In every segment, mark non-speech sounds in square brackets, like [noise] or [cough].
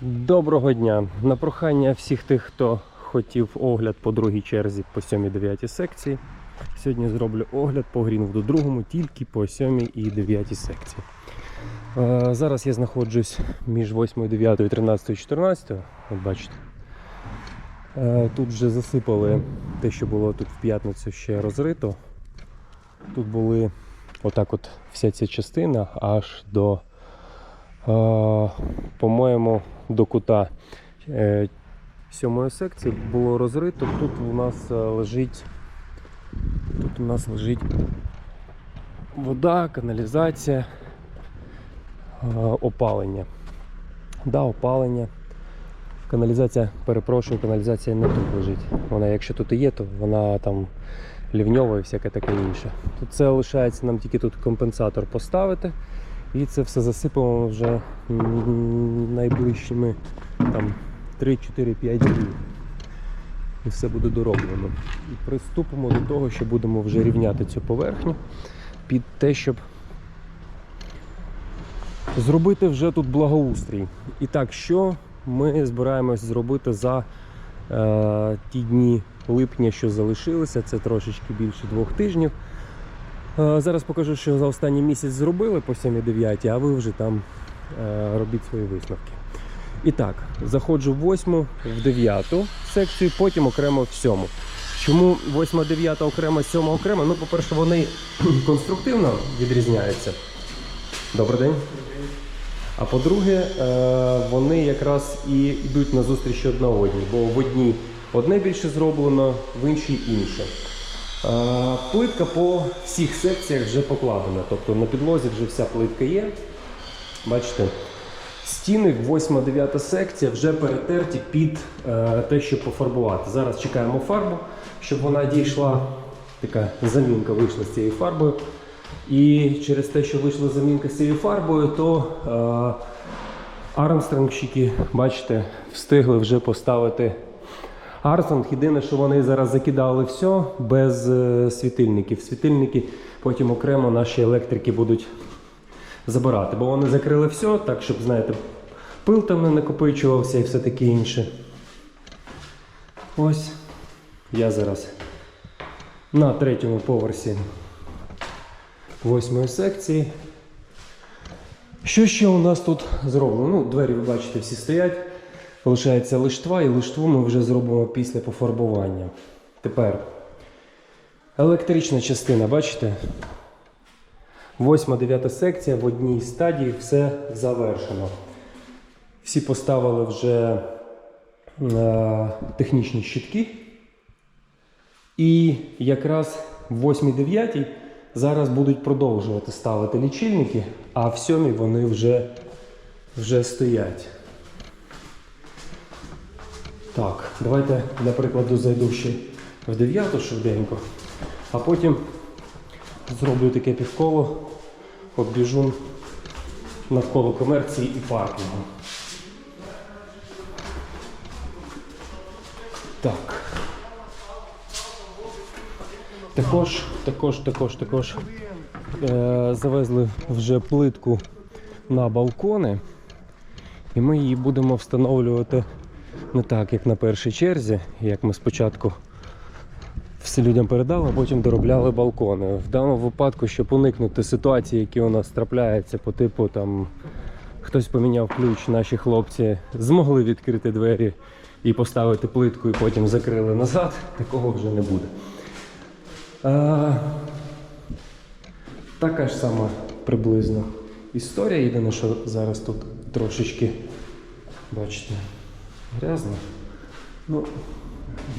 Доброго дня! На прохання всіх тих, хто хотів огляд по другій черзі по 7-9 секції. Сьогодні зроблю огляд по Грінвуду другому тільки по 7 і 9 секції. Е, зараз я знаходжусь між 8, 9, 13, 14. От бачите. Е, тут вже засипали те, що було тут в п'ятницю ще розрито. Тут були отак от вся ця частина аж до, по-моєму, до кута е, сьомої секції було розрито. Тут у нас е, лежить, тут у нас лежить вода, каналізація, е, опалення. Да, опалення. Каналізація, перепрошую, каналізація не тут лежить. Вона, якщо тут і є, то вона там лівньова і всяке таке інше. Тут це лишається нам тільки тут компенсатор поставити. І це все засипано вже найближчими там 3-4-5 днів. І все буде дороблено. І приступимо до того, що будемо вже рівняти цю поверхню під те, щоб зробити вже тут благоустрій. І так, що ми збираємось зробити за е, ті дні липня, що залишилися, це трошечки більше двох тижнів. Е, Зараз покажу, що за останній місяць зробили по 7-9, а ви вже там е, робіть свої висновки. І так, заходжу в 8, в 9 секцію, потім окремо в 7. Чому 8, 9 окремо, 7 окремо? Ну, по-перше, вони [clears throat] конструктивно відрізняються. Добрий день. А по-друге, е, вони якраз і йдуть на зустріч одна одній, бо в одній одне більше зроблено, в іншій інше. Е, Плитка по всіх секціях вже покладена, тобто на підлозі вже вся плитка є. Бачите, стіни 8-9 секція вже перетерті під е, те, щоб пофарбувати. Зараз чекаємо фарбу, щоб вона дійшла, така замінка вийшла з цією фарбою. І через те, що вийшла замінка з цією фарбою, то е, армстронгщики, бачите, встигли вже поставити Армстронг. Єдине, що вони зараз закидали все без е, світильників. Світильники потім окремо наші електрики будуть забирати, бо вони закрили все, так, щоб, знаєте, пил там не накопичувався і все таке інше. Ось я зараз на третьому поверсі восьмої секції. Що ще у нас тут зроблено? Ну, двері, ви бачите, всі стоять. Лишається лиштва, і лиштву ми вже зробимо після пофарбування. Тепер електрична частина, бачите? Восьма, дев'ята секція в одній стадії все завершено. Всі поставили вже е, технічні щитки. І якраз в 8-9 зараз будуть продовжувати ставити лічильники, а в 7 вони вже, вже стоять. Так, давайте для прикладу зайду ще в 9 швиденько, а потім зроблю таке півколо, обіжу навколо комерції і паркінгу. Так. Також, також, також, також е, завезли вже плитку на балкони, і ми її будемо встановлювати не так, як на першій черзі, як ми спочатку всі людям передали, а потім доробляли балкони. В даному випадку, щоб уникнути ситуації, які у нас трапляються по типу там хтось поміняв ключ, наші хлопці змогли відкрити двері і поставити плитку, і потім закрили назад, такого вже не буде. А, така ж сама приблизно історія. Єдине, що зараз тут трошечки, бачите, грязно. Ну,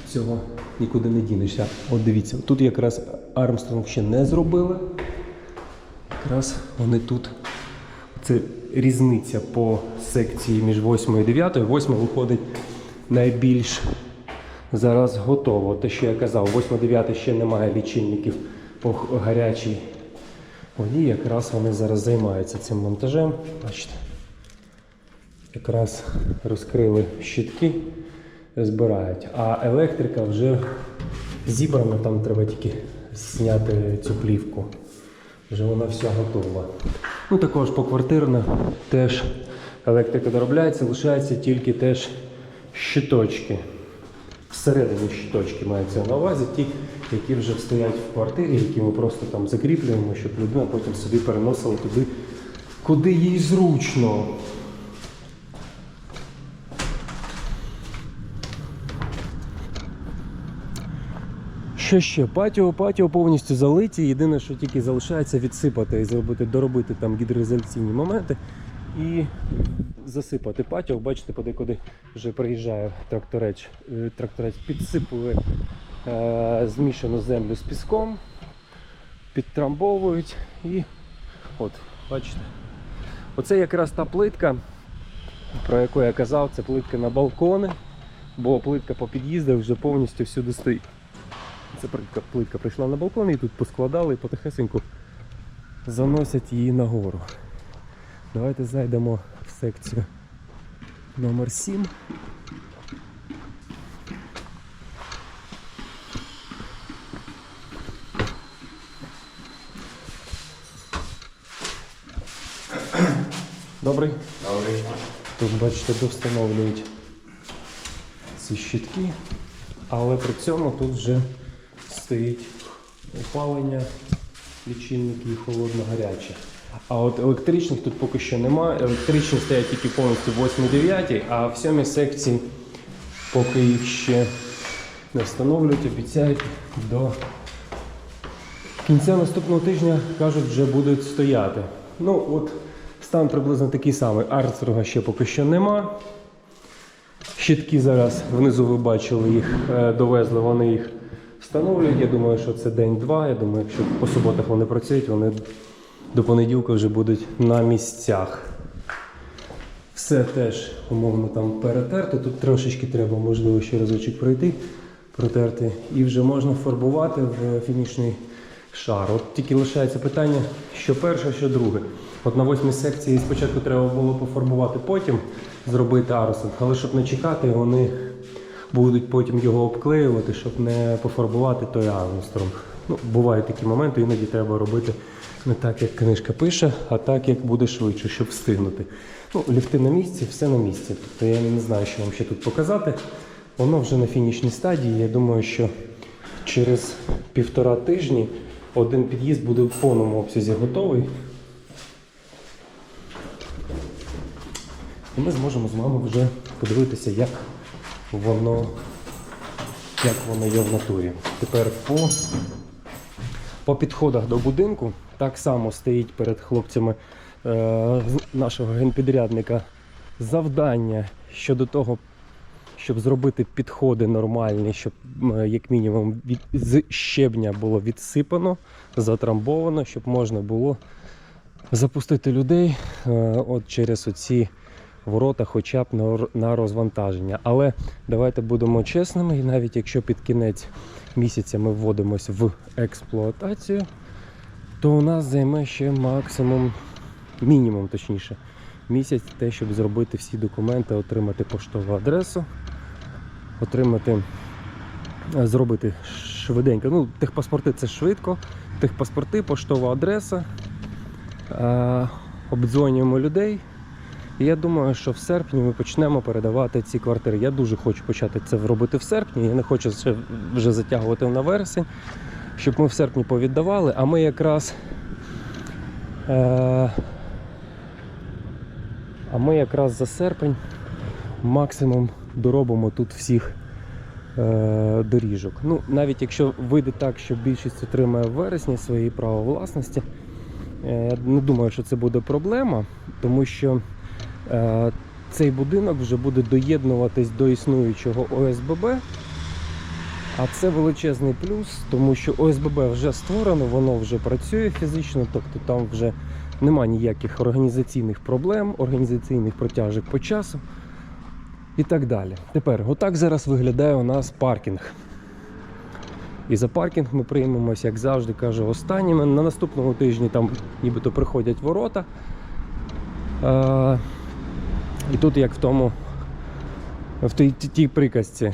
цього нікуди не дінешся. От дивіться, тут якраз Армстронг ще не зробили. Якраз вони тут. Це різниця по секції між 8 і 9. 8 виходить найбільш зараз готово. Те, що я казав, 8-9 ще немає лічильників по гарячій воді. Якраз вони зараз займаються цим монтажем. Бачите. Якраз розкрили щитки, збирають. А електрика вже зібрана, там треба тільки зняти цю плівку. Вже вона вся готова. Ну також поквартирно теж електрика доробляється, лишаються тільки теж щиточки. Всередині щиточки маються на увазі, ті, які вже стоять в квартирі, які ми просто там закріплюємо, щоб людина потім собі переносила туди, куди їй зручно. Що ще? Патіо, патіо повністю залиті. Єдине, що тільки залишається відсипати і зробити, доробити там гідроізоляційні моменти і засипати патіо. Бачите, подекуди вже приїжджає тракторець. Е, Тракторець підсипує е, змішану землю з піском, підтрамбовують і от, бачите. Оце якраз та плитка, про яку я казав, це плитка на балкони, бо плитка по під'їздах вже повністю всюди стоїть. Це плитка, плитка прийшла на балкон і тут поскладали і потихесеньку заносять її нагору. Давайте зайдемо в секцію номер 7. Добрий. Добрий. Тут, бачите, довстановлюють ці щитки, але при цьому тут вже стоїть опалення, лічильники і холодно-гаряче. А от електричних тут поки що немає. Електричні стоять тільки повністю в 8-9, а в 7 секції, поки їх ще не встановлюють, обіцяють до кінця наступного тижня, кажуть, вже будуть стояти. Ну, от стан приблизно такий самий. Армстронга ще поки що нема. Щитки зараз внизу ви бачили їх, е, довезли, вони їх встановлюють. Я думаю, що це день-два. Я думаю, якщо по суботах вони працюють, вони до понеділка вже будуть на місцях. Все теж умовно там перетерто. Тут трошечки треба, можливо, ще разочок пройти, протерти. І вже можна фарбувати в фінішний шар. От тільки лишається питання, що перше, що друге. От на восьмій секції спочатку треба було пофарбувати, потім зробити арсинг, але щоб не чекати, вони будуть потім його обклеювати, щоб не пофарбувати той Армстронг. Ну, бувають такі моменти, іноді треба робити не так, як книжка пише, а так, як буде швидше, щоб встигнути. Ну, ліфти на місці, все на місці. Тобто я не знаю, що вам ще тут показати. Воно вже на фінішній стадії. Я думаю, що через півтора тижні один під'їзд буде в повному обсязі готовий. І ми зможемо з вами вже подивитися, як воно, як воно є в натурі. Тепер по, по підходах до будинку так само стоїть перед хлопцями е, нашого генпідрядника завдання щодо того, щоб зробити підходи нормальні, щоб м, як мінімум від, з щебня було відсипано, затрамбовано, щоб можна було запустити людей е, от через оці ворота, хоча б на, розвантаження. Але давайте будемо чесними, і навіть якщо під кінець місяця ми вводимось в експлуатацію, то у нас займе ще максимум, мінімум точніше, місяць те, щоб зробити всі документи, отримати поштову адресу, отримати, е, зробити швиденько. Ну, техпаспорти це швидко, техпаспорти, поштова адреса. Е, обдзвонюємо людей. І я думаю, що в серпні ми почнемо передавати ці квартири. Я дуже хочу почати це робити в серпні. Я не хочу ще вже затягувати на вересень, щоб ми в серпні повіддавали, а ми якраз. Е, а ми якраз за серпень максимум доробимо тут всіх е, доріжок. Ну, навіть якщо вийде так, що більшість отримає в вересні свої права власності, е, не думаю, що це буде проблема, тому що цей будинок вже буде доєднуватись до існуючого ОСББ. А це величезний плюс, тому що ОСББ вже створено, воно вже працює фізично, тобто там вже нема ніяких організаційних проблем, організаційних протяжок по часу і так далі. Тепер, отак зараз виглядає у нас паркінг. І за паркінг ми приймемося, як завжди кажу, останніми. На наступному тижні там нібито приходять ворота. І тут, як в тому, в тій, тій приказці,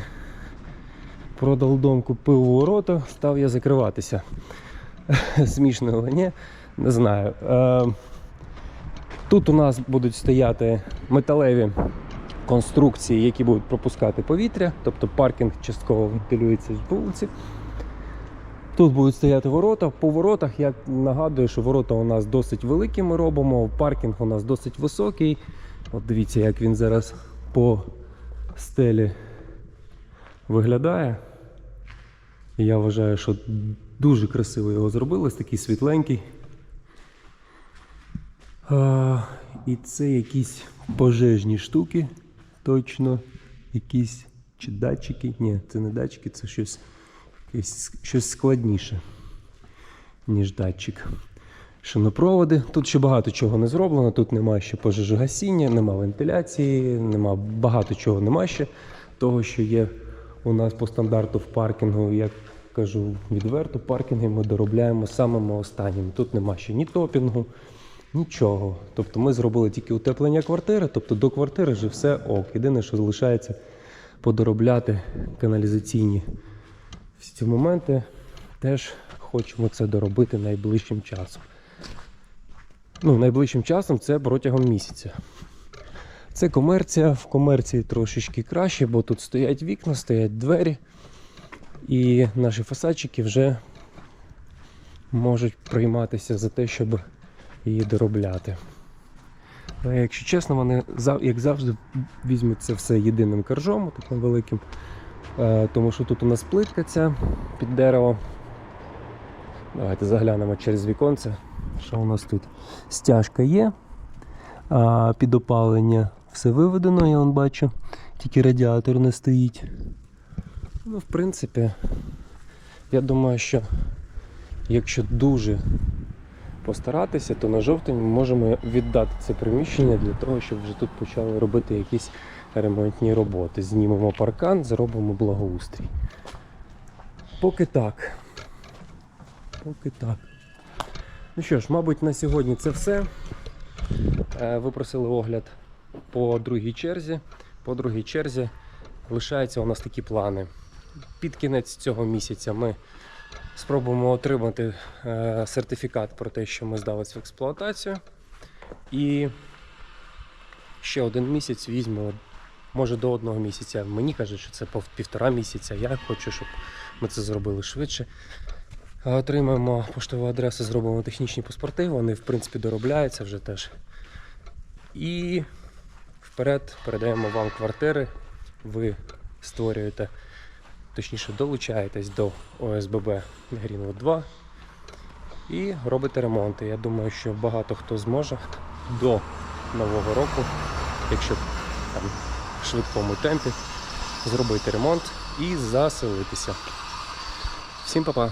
продав дом, купив ворота, став я закриватися. [laughs] Смішно, але ні, не знаю. Е, Тут у нас будуть стояти металеві конструкції, які будуть пропускати повітря, тобто паркінг частково вентилюється з вулиці. Тут будуть стояти ворота. По воротах я нагадую, що ворота у нас досить великі ми робимо, паркінг у нас досить високий. От дивіться, як він зараз по стелі виглядає. Я вважаю, що дуже красиво його зробили, такий світленький. А, і це якісь пожежні штуки, точно. Якісь чи датчики. Ні, це не датчики, це щось, щось складніше, ніж датчик. Шинопроводи. Тут ще багато чого не зроблено. Тут немає ще пожежогасіння, нема вентиляції, нема багато чого нема ще. Того, що є у нас по стандарту в паркінгу, як кажу відверто, паркінги ми доробляємо самими останніми. Тут нема ще ні топінгу, нічого. Тобто ми зробили тільки утеплення квартири, тобто до квартири вже все ок. Єдине, що залишається подоробляти каналізаційні всі ці моменти. Теж хочемо це доробити найближчим часом. Ну, найближчим часом це протягом місяця. Це комерція. В комерції трошечки краще, бо тут стоять вікна, стоять двері, і наші фасадчики вже можуть прийматися за те, щоб її доробляти. Ну, якщо чесно, вони як завжди візьмуть це все єдиним коржом, таким великим. Е, Тому що тут у нас плитка ця під дерево. Давайте заглянемо через віконце. Що у нас тут? Стяжка є, а під опалення все виведено, я вон бачу. Тільки радіатор не стоїть. Ну, в принципі, я думаю, що якщо дуже постаратися, то на жовтень ми можемо віддати це приміщення для того, щоб вже тут почали робити якісь ремонтні роботи. Знімемо паркан, зробимо благоустрій. Поки так. Поки так. Ну що ж, мабуть, на сьогодні це все. Е, Ви просили огляд по другій черзі. По другій черзі лишаються у нас такі плани. Під кінець цього місяця ми спробуємо отримати е, сертифікат про те, що ми здалися в експлуатацію. І ще один місяць візьмемо, може до одного місяця. Мені кажуть, що це півтора місяця. Я хочу, щоб ми це зробили швидше. Отримаємо поштову адресу, зробимо технічні паспорти. Вони, в принципі, доробляються вже теж. І вперед передаємо вам квартири. Ви створюєте, точніше, долучаєтесь до ОСББ Greenwood 2 і робите ремонти. Я думаю, що багато хто зможе до нового року, якщо там в швидкому темпі, зробити ремонт і заселитися. Всім па-па!